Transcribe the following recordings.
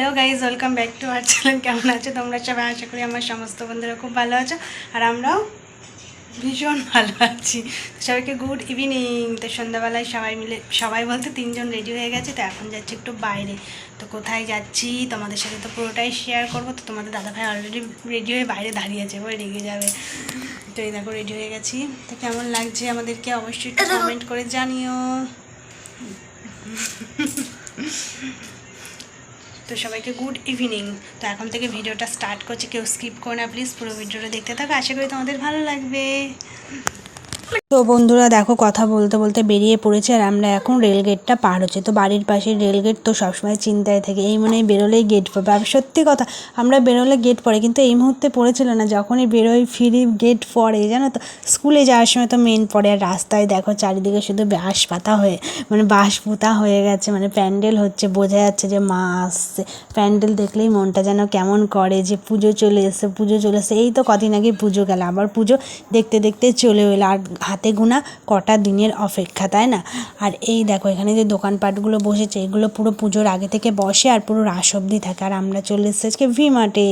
Hello guys welcome back to our channel. কেমন আছো তোমরা সবাই? আশা করি আমার সমস্ত বন্ধুরা খুব ভালো আছো, আর আমরাও ভীষণ ভালো আছি। সবাইকে গুড ইভিনিং। তো সন্ধ্যাবেলায় সবাই মিলে, সবাই বলতে তিনজন রেডি হয়ে গেছে, তো এখন যাচ্ছি একটু বাইরে। তো কোথায় যাচ্ছি? তোমাদের সাথে তো পুরোটাই শেয়ার করব। তো তোমাদের দাদাভাই অলরেডি রেডি হয়ে বাইরে দাঁড়িয়ে আছে ওই রেগে যাবে। তো এই দেখো রেডি হয়ে গেছি। তো কেমন লাগছে আমাদেরকে? অবশ্যই একটু কমেন্ট করে জানিও। তো সবাইকে গুড ইভিনিং তো এখন থেকে ভিডিওটা স্টার্ট করছে, কেউ স্কিপ করো না প্লিজ পুরো ভিডিওটা দেখতে থাকো। আশা করি তোমাদের ভালো লাগবে। তো বন্ধুরা দেখো, কথা বলতে বলতে বেরিয়ে পড়েছে আর আমরা এখন রেলগেটটা পার হচ্ছে। তো বাড়ির পাশে রেলগেট তো সবসময় চিন্তায় থাকে, এই মনে বেরোলেই গেট পড়বে। আর সত্যি কথা, আমরা বেরোলে গেট পড়ে, কিন্তু এই মুহূর্তে পড়েছিল না, যখনই বেরোই ফিরি গেট পড়ে, জানো তো? স্কুলে যাওয়ার সময় তো মেন পড়ে, আর রাস্তায় দেখো চারিদিকে শুধু বাঁশ পাতা হয়ে মানে বাঁশ পোতা হয়ে গেছে মানে প্যান্ডেল হচ্ছে, বোঝা যাচ্ছে যে মা আসছে। প্যান্ডেল দেখলেই মনটা যেন কেমন করে যে পুজো চলে এসে পুজো চলে এসে এই তো কদিন আগে পুজো গেল, আবার পুজো দেখতে দেখতে চলে এলো। আর হাতে গোনা কটা দিনের অপেক্ষা, তাই না? আর এই দেখো, এখানে যে দোকানপাটগুলো বসেছে, এগুলো পুরো পুজোর আগে থেকে বসে আর পুরো রাস অবধি থাকে। আর আমরা চলে এসেছি আজকে ভি মার্টে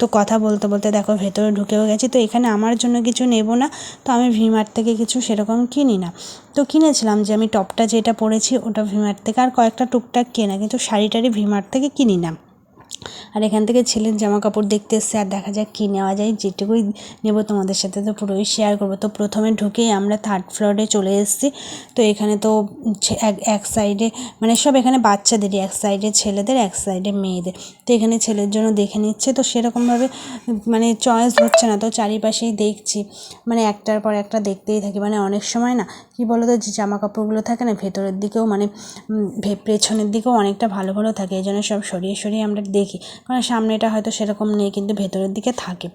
তো কথা বলতে বলতে দেখো, ভেতরে ঢুকেও গেছি। তো এখানে আমার জন্য কিছু নেব না, তো আমি ভি মার্ট থেকে কিছু সেরকম কিনি না। তো কিনেছিলাম যে আমি টপটা যেটা পরেছি, ওটা ভি মার্ট থেকে আর কয়েকটা টুকটাক কেনা, কিন্তু শাড়ি টাড়ি ভি মার্ট থেকে কিনি না। আর এখান থেকে ছেলের জামা কাপড় দেখতে এসছে আর দেখা যাক কী নেওয়া যায়। যেটুকুই নেব তোমাদের সাথে তো পুরোই শেয়ার করব। তো প্রথমে ঢুকেই আমরা থার্ড ফ্লোরে চলে এসেছি। তো এখানে তো এক সাইডে মানে সব এখানে বাচ্চাদেরই, এক সাইডে ছেলেদের, এক সাইডে মেয়েদের। তো এখানে ছেলের জন্য দেখে নিচ্ছে। তো সেরকমভাবে মানে চয়েস হচ্ছে না। তো চারিপাশেই দেখছি। মানে একটার পর একটা দেখতেই থাকি। মানে অনেক সময় না, কি বলো তো যে জামা কাপড়গুলো থাকে না, ভেতরের দিকেও মানে পেছনের দিকেও অনেকটা ভালো ভালো থাকে। এই জন্য সব সরিয়ে সরিয়ে আমরা দেখি। কারণ সামনেটা হয়তো সেরকম নেই, কিন্তু ভেতরের দিকে থাকে।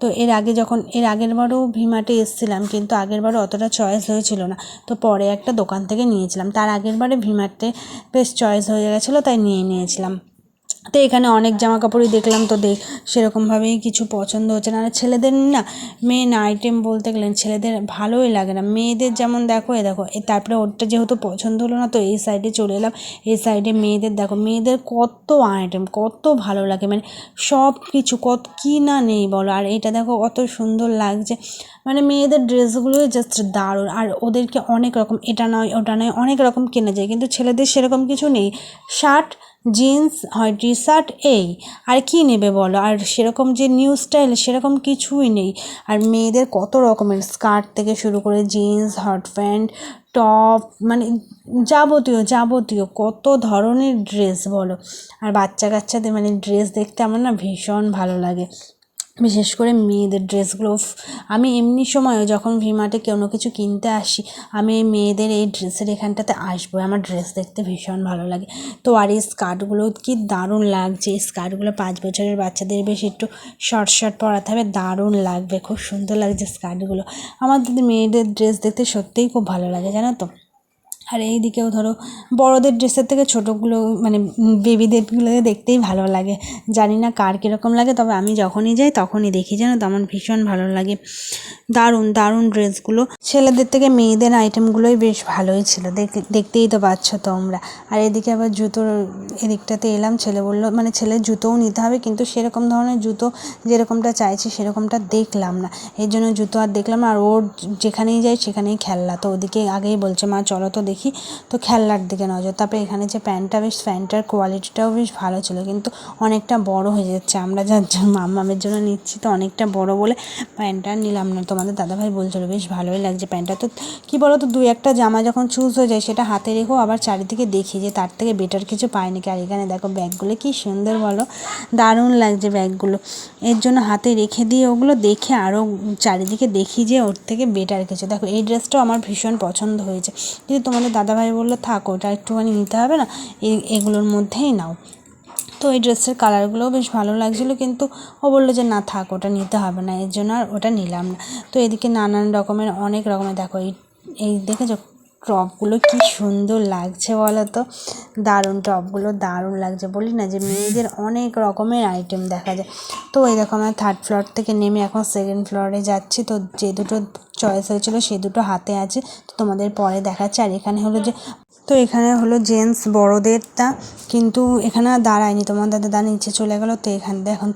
তো এর আগে যখন, এর আগের বারও ভিমার্টে এসেছিলাম, কিন্তু আগের বারও অতটা চয়েস হয়েছিল না। তো পরে একটা দোকান থেকে নিয়েছিলাম। তার আগের বারে ভিমার্টে বেশ চয়েস হয়ে গেছিল, তাই নিয়ে নিয়েছিলাম। তো এখানে অনেক জামা কাপড়ই দেখলাম, তো দেখ সেরকমভাবেই কিছু পছন্দ হচ্ছে না। আর ছেলেদের না মেন আইটেম বলতে গেলেন ছেলেদের ভালোই লাগে না। মেয়েদের যেমন দেখো, এ দেখো, এ তারপরে ওরটা যেহেতু পছন্দ হলো না, তো এই সাইডে চলে এলাম। এই সাইডে মেয়েদের দেখো, মেয়েদের কত আইটেম কত ভালো লাগে। মানে সব কিছু কত কী না নেই বলো। আর এটা দেখো, কত সুন্দর লাগছে। মানে মেয়েদের ড্রেসগুলোই জাস্ট দারুণ। আর ওদেরকে অনেক রকম, এটা নয়, ওটা নয়, অনেক রকম কেনা যায়। কিন্তু ছেলেদের সেরকম কিছু নেই। শার্ট, জিন্স, হয় টি শার্ট এই। আর কি নেবে বলো? আর সেরকম যে নিউ স্টাইল সেরকম কিছুই নেই। আর মেয়েদের কত রকমের স্কার্ট থেকে শুরু করে জিন্স হট প্যান্ট টপ মানে যাবতীয় যাবতীয় কত ধরনের ড্রেস বলো? আর বাচ্চা কাচ্চাদের মানে ড্রেস দেখতে আমার না ভীষণ ভালো লাগে। বিশেষ করে মেয়েদের ড্রেসগুলো। আমি এমনি সময়ও যখন ভিমার্টে কোনো কিছু কিনতে আসি, আমি এই মেয়েদের এই ড্রেসের এখানটাতে আসব আমার ড্রেস দেখতে ভীষণ ভালো লাগে। তো আর এই স্কার্টগুলো কি দারুণ লাগছে। এই স্কার্টগুলো পাঁচ বছরের বাচ্চাদের বেশ একটু শর্ট শর্ট পরাতে হবে, দারুণ লাগবে। খুব সুন্দর লাগছে স্কার্টগুলো। আমাদের মেয়েদের ড্রেস দেখতে সত্যিই খুব ভালো লাগে, জানো তো? আর এই দিকেও ধরো বড়দের ড্রেসের থেকে ছোটোগুলো মানে বেবিদেরগুলো দেখতেই ভালো লাগে। জানি না কার কীরকম লাগে, তবে আমি যখনই যাই তখনই দেখি জানো তো আমার ভীষণ ভালো লাগে। দারুণ দারুণ ড্রেসগুলো। ছেলেদের থেকে মেয়েদের আইটেমগুলোই বেশ ভালোই ছিল। দেখ- দেখতেই তো পাচ্ছ তোমরা। আর এদিকে আবার জুতোর এদিকটাতে এলাম, ছেলে বলল মানে ছেলের জুতোও নিতে হবে, কিন্তু সেরকম ধরনের জুতো যেরকমটা চাইছি সেরকমটা দেখলাম না। এর জন্য জুতো আর দেখলাম। আর ওর যেখানেই যাই সেখানেই খেললা তো ওদিকে আগেই বলছে, মা, চলো তো দেখি তো খেলনার দিকে নজর। তারপরে এখানে যে প্যান্টটা বেশ, প্যান্টটার কোয়ালিটিটাও বেশ ভালো ছিল। কিন্তু অনেকটা বড় হয়ে যাচ্ছে। আমরা যার জন্য, মামামের জন্য নিচ্ছি তো অনেকটা বড় বলে প্যান্টটা নিলাম না। তোমাদের দাদাভাই বলছিল, বেশ ভালোই লাগছে প্যান্টটা। তো কী বলো তো দু একটা জামা যখন চুজ হয়ে যায়, সেটা হাতে রেখো আবার চারিদিকে দেখি যে তার থেকে বেটার কিছু পাই নাকি। আর এখানে দেখো, ব্যাগগুলো কি সুন্দর বলো। দারুণ লাগছে ব্যাগগুলো। এর জন্য হাতে রেখে দিয়ে ওগুলো দেখে আরও চারিদিকে দেখি যে ওর থেকে বেটার কিছু। দেখো, এই ড্রেসটাও আমার ভীষণ পছন্দ হয়েছে। কিন্তু তোমাদের দাদাভাই বলল, থাক, ওটা একটুখানি নিতে হবে না এগুলোর মধ্যেই নাও। তো এই ড্রেসের কালারগুলোও বেশ ভালো লাগছিল, কিন্তু ও বলল যে, না, থাক, ওটা নিতে হবে না, এর জন্য আর ওটা নিলাম না। তো এদিকে নানান রকমের, অনেক রকমের, দেখো এই এই দেখেছ টপগুলো কি সুন্দর লাগছে বলো তো? দারুণ, টপগুলো দারুণ লাগছে। বলি না যে, মেয়েদের অনেক রকমের আইটেম দেখা যায়। তো এই আমরা থার্ড ফ্লোর থেকে নেমে এখন সেকেন্ড ফ্লোরে যাচ্ছি। তো যে দুটো চয়েস হয়েছিল, সে দুটো হাতে আছে, তো তোমাদের পরে দেখাচ্ছে। আর এখানে হলো যে, তো এখানে হলো জেন্টস বড়োদেরটা, কিন্তু এখানে আর দাঁড়ায়নি, তোমার দাদা নিচে চলে গেলো, তো এখান এখন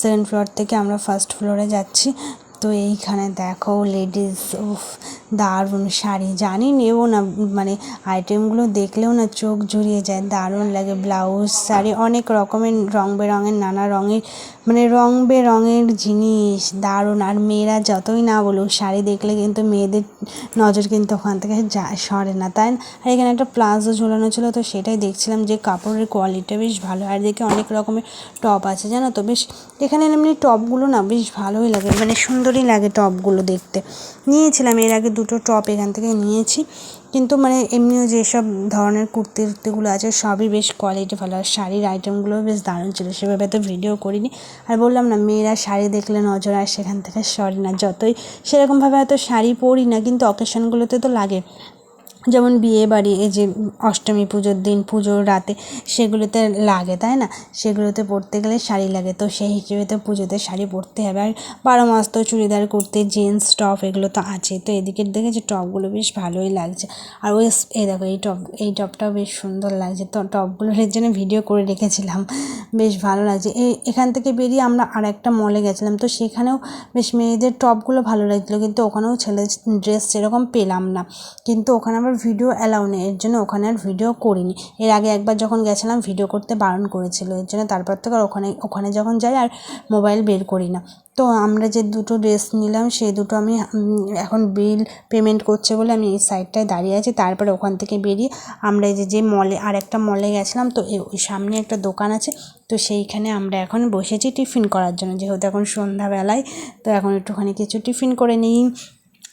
সেকেন্ড ফ্লোর থেকে আমরা ফার্স্ট ফ্লোরে যাচ্ছি। তো এইখানে দেখো লেডিস উফ, দারুণ শাড়ি, জানি নেব না মানে আইটেমগুলো দেখলেও না চোখ জুড়িয়ে যায়, দারুণ লাগে ব্লাউজ শাড়ি অনেক রকমের, রং বেরঙের, নানা রঙের মানে রং বেরঙের জিনিস দারুণ। আর মেয়েরা যতই না বলুক, শাড়ি দেখলে কিন্তু মেয়েদের নজর কিন্তু ওখান থেকে যা, সরে না, তাই আর এখানে একটা প্লাজো ঝোলানো ছিল, তো সেটাই দেখছিলাম যে কাপড়ের কোয়ালিটিটা বেশ ভালো। আর দেখে অনেক রকমের টপ আছে, জানো তো? বেশ, এখানে এমনি টপগুলো না বেশ ভালোই লাগে মানে সুন্দরই লাগে টপগুলো দেখতে। নিয়েছিলাম, এর আগে দুটো টপ এখান থেকে নিয়েছি। কিন্তু মানে এমনিও যেসব ধরনের কুর্তি টুর্তিগুলো আছে, সবই বেশ কোয়ালিটি ভালো। আর শাড়ির আইটেমগুলোও বেশ দারুণ ছিল। সেভাবে তো ভিডিও করিনি। আর বললাম না, মেয়েরা শাড়ি দেখলে নজর আর সেখান থেকে সরে না। যতই সেরকমভাবে হয়তো শাড়ি পরি না, কিন্তু অকেশনগুলোতে তো লাগে। যেমন বিয়ে বাড়ি, এই যে অষ্টমী পুজোর দিন, পুজোর রাতে সেগুলোতে লাগে, তাই না? সেগুলোতে পরতে গেলে শাড়ি লাগে, তো সেই হিসেবে তো পুজোতে শাড়ি পরতে হবে। আর বারো মাস তো চুড়িদার কুর্তি জিন্স টপ এগুলো তো আছেই, তো এদিকের দিকে যে টপগুলো বেশ ভালোই লাগছে। আর ওই এই দেখো, এই টপ, এই টপটাও বেশ সুন্দর লাগছে, তো টপগুলোর জন্য ভিডিও করে রেখেছিলাম, বেশ ভালো লাগছে। এই, এখান থেকে বেরিয়ে আমরা আর একটা মলে গেছিলাম, তো সেখানেও বেশ মেয়েদের টপগুলো ভালো লাগছিল, কিন্তু ওখানেও ছেলে ড্রেস সেরকম পেলাম না। কিন্তু ওখানে আবার ভিডিও অ্যালাউ নেই, এর জন্য ওখানে আর ভিডিও করিনি। এর আগে একবার যখন গেছিলাম ভিডিও করতে বারণ করেছিল, এর জন্য তারপর থেকে আর ওখানে ওখানে যখন যাই আর মোবাইল বের করি না। তো আমরা যে দুটো ড্রেস নিলাম, সেই দুটো আমি এখন বিল পেমেন্ট করছে বলে আমি এই সাইডটায় দাঁড়িয়ে আছি। তারপরে ওখান থেকে বেরিয়ে আমরা যে যে মলে আর একটা মলে গেছিলাম, তো ওই সামনে একটা দোকান আছে। তো সেইখানে আমরা এখন বসেছি টিফিন করার জন্য। যেহেতু এখন সন্ধ্যাবেলায়, তো এখন একটুখানি কিছু টিফিন করে নিই।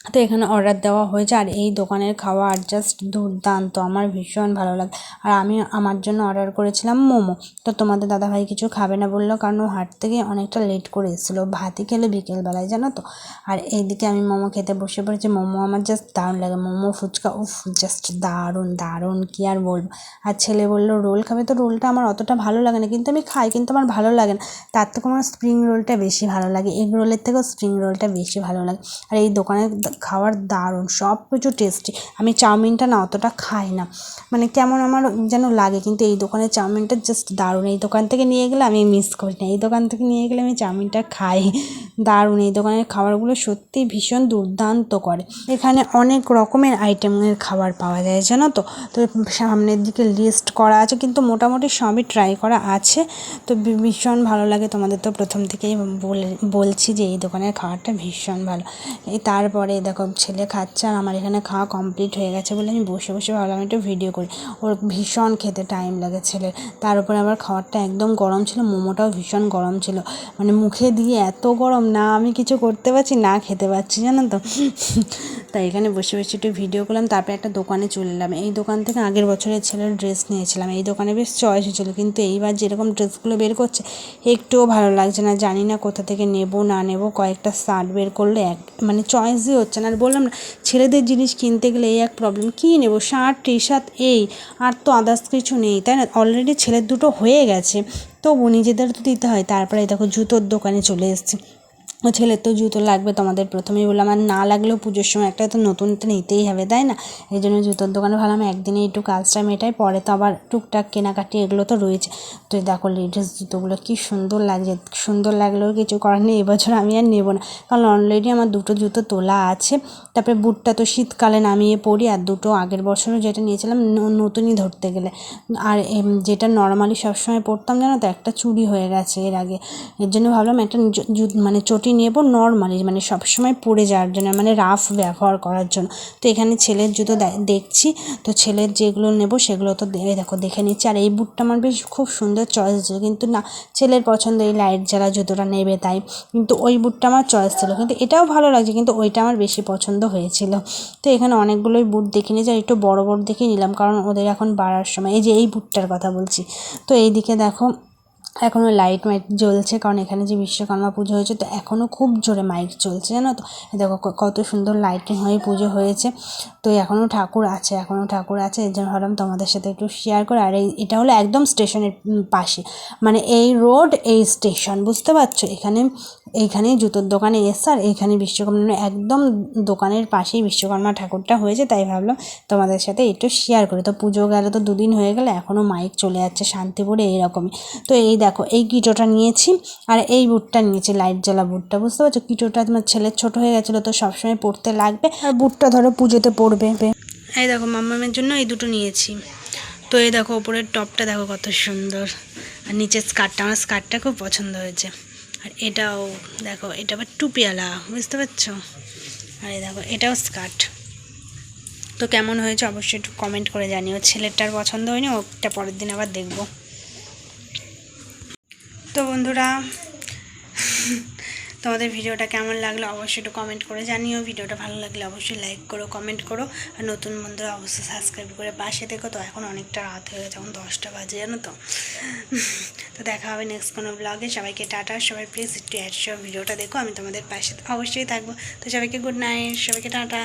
তো এখানে অর্ডার দেওয়া হয়েছে আর এই দোকানের খাওয়া জাস্ট দুর্দান্ত। আমার ভীষণ ভালো লাগে, আর আমি আমার জন্য অর্ডার করেছিলাম মোমো। তো তোমাদের দাদাভাই কিছু খাবে না বলল কারণ ও হাট থেকে অনেকটা লেট করে এসেছিল। ভাতই খেলে বিকেলবেলায়, জানো তো? আর এইদিকে আমি মোমো খেতে বসে পড়েছি। মোমো আমার জাস্ট দারুণ লাগে। মোমো, ফুচকা, উফ জাস্ট দারুণ দারুণ, কী আর বলব? আর ছেলে বলল, রোল খাবে? তো রোলটা আমার অতটা ভালো লাগে না, কিন্তু আমি খাই, কিন্তু আমার ভালো লাগে না। তার থেকে আমার স্প্রিং রোলটা বেশি ভালো লাগে। এগ রোলের থেকেও স্প্রিং রোলটা বেশি ভালো লাগে। আর এই দোকানের খাওয়ার দারুণ সব কিছু টেস্টি আমি চাউমিনটা না অতটা খাই না। মানে কেমন আমার যেন লাগে, কিন্তু এই দোকানের চাউমিনটা জাস্ট দারুণ। এই দোকান থেকে নিয়ে গেলে আমি মিস করি না। এই দোকান থেকে নিয়ে গেলে আমি চাউমিনটা খাই। দারুণ। এই দোকানের খাবারগুলো সত্যি ভীষণ দুর্দান্ত করে। এখানে অনেক রকমের আইটেমের খাবার পাওয়া যায়, জানো তো? তো সামনের দিকে লিস্ট করা আছে, কিন্তু মোটামুটি সবই ট্রাই করা আছে। তো ভীষণ ভালো লাগে। তোমাদের তো প্রথম থেকেই বলে, বলছি যে এই দোকানের খাবারটা ভীষণ ভালো। এই তারপরে দেখো, ছেলে খাচ্ছে আর আমার এখানে খাওয়া কমপ্লিট হয়ে গেছে বলে আমি বসে বসে ভাবলাম একটু ভিডিও করি। ওর ভীষণ খেতে টাইম লাগে ছেলের। তার উপরে আবার খাবারটা একদম গরম ছিল, মোমোটাও ভীষণ গরম ছিল। মানে মুখে দিয়ে এত গরম, না আমি কিছু করতে পারছি, না খেতে পারছি, জানো তো? তাই এখানে বসে বসে একটু ভিডিও করলাম, তারপরে একটা দোকানে চলে এলাম। এই দোকান থেকে আগের বছরের ছেলের ড্রেস নিয়েছিলাম। এই দোকানে বেশ চয়েস হয়েছিলো, কিন্তু এইবার যেরকম ড্রেসগুলো বের করছে, একটুও ভালো লাগছে না। জানি না কোথা থেকে নেব, না নেব, কয়েকটা শার্ট বের করলে এক মানে চয়েসই হচ্ছে না আর বললাম না, ছেলেদের জিনিস কিনতে গেলে এই এক প্রবলেম কী নেব? শার্ট টি শার্ট এই, আর তো আদার্স কিছু নেই, তাই না? অলরেডি ছেলের দুটো হয়ে গেছে, তবু নিজেদের তো দিতে হয়। তারপরে দেখো, জুতোর দোকানে চলে এসেছি। ছেলের তো জুতো লাগবে তোমাদের প্রথমেই বললাম, আর না লাগলেও পুজোর সময় একটা তো নতুন তো নিতেই হবে, তাই না? এই জন্য জুতোর দোকানে ভাবলাম একদিনে একটু কাজটা মেটাই পরে তো আবার টুকটাক কেনাকাটি এগুলো তো রয়েছে। তো দেখো লেডিস জুতোগুলো কী সুন্দর লাগছে, সুন্দর লাগলেও কিছু করার নেই, এবছর আমি আর নেব না। কারণ অলরেডি আমার দুটো জুতো তোলা আছে, তারপরে বুটটা তো শীতকালে নামিয়ে পরি, আর দুটো আগের বছরও যেটা নিয়েছিলাম নতুনই ধরতে গেলে। আর যেটা নর্মালি সবসময় পরতাম জানো তো, একটা চুরি হয়ে গেছে এর আগে। এর জন্য ভাবলাম একটা মানে চটি নেব নর্মালি মানে সবসময় পরে যাওয়ার জন্য মানে রাফ ব্যবহার করার জন্য। তো এখানে ছেলের জুতো দেখছি, তো ছেলের যেগুলো নেব সেগুলো তো দেখো, দেখে নিচ্ছি। আর এই বুটটা আমার বেশ খুব সুন্দর চয়েস ছিল, কিন্তু না, ছেলের পছন্দ এই লাইট জ্বালা জুতোটা নেবে তাই। কিন্তু ওই বুটটা আমার চয়েস ছিল, কিন্তু এটাও ভালো লাগছে, কিন্তু ওইটা আমার বেশি পছন্দ হয়েছিল। তো এখানে অনেকগুলোই বুট দেখে নিয়েছি, আর একটু বড় বড় দেখে নিলাম, কারণ ওদের এখন বাড়ার সময়। এই যে এই বুটটার কথা বলছি, তো এইদিকে দেখো এখনও লাইট মাইট জ্বলছে, কারণ এখানে যে বিশ্বকর্মা পুজো হয়েছে, তো এখনও খুব জোরে মাইক চলছে জানো তো? দেখো কত সুন্দর লাইটিং হয়ে পুজো হয়েছে। তো এখনও ঠাকুর আছে এখনও ঠাকুর আছে, এই জন্য ভাবলাম তোমাদের সাথে একটু শেয়ার করে, আর এই এটা হলো একদম স্টেশনের পাশে। মানে এই রোড এই স্টেশন বুঝতে পারছ? এখানে এইখানে জুতোর দোকানে এসছে, আর এইখানে বিশ্বকর্মা মানে একদম দোকানের পাশেই বিশ্বকর্মা ঠাকুরটা হয়েছে, তাই ভাবলাম তোমাদের সাথে একটু শেয়ার করি। তো পুজো গেলে তো দুদিন হয়ে গেলে এখনও মাইক চলে যাচ্ছে শান্তিপুরে, এইরকমই। তো এই দেখো, এই কিটোটা নিয়েছি আর এই বুটটা নিয়েছি, লাইট জ্বালা বুটটা, বুঝতে পারছ? কিটোটা তোমার ছেলের ছোট হয়ে গেছিল তো সবসময় পড়তে লাগবে আর বুটটা ধরো পুজোতে পড়বে এই দেখো, মাম্মামের জন্য এই দুটো নিয়েছি। তো এই দেখো, ওপরের টপটা দেখো কত সুন্দর। আর নিচের স্কার্টটা, আমার স্কার্টটা খুব পছন্দ হয়েছে। আর এটাও দেখো, এটা আবার টুপিওয়ালা, বুঝতে পারছ? আর এই দেখো, এটাও স্কার্ট। তো কেমন হয়েছে অবশ্যই একটু কমেন্ট করে জানিও। ছেলেরটার পছন্দ হয়নি, ওটা পরের দিন আবার দেখব। তো বন্ধুরা, তোমাদের ভিডিওটা কেমন লাগল অবশ্যই একটু কমেন্ট করে জানিও। ভিডিওটা ভালো লাগলে অবশ্যই লাইক করো কমেন্ট করো। আর নতুন বন্ধুরা অবশ্যই সাবস্ক্রাইব করে পাশে দেখো তো এখন অনেকটা রাত হয়ে গেছে, এখন দশটা বাজে, জানো তো। তো দেখা হবে নেক্সট কোনো ব্লগে সবাইকে টাটা। সবাই প্লিজ একটু অ্যাড ভিডিওটা দেখো, আমি তোমাদের পাশে অবশ্যই থাকব। তো সবাইকে গুড নাইট সবাইকে টাটা।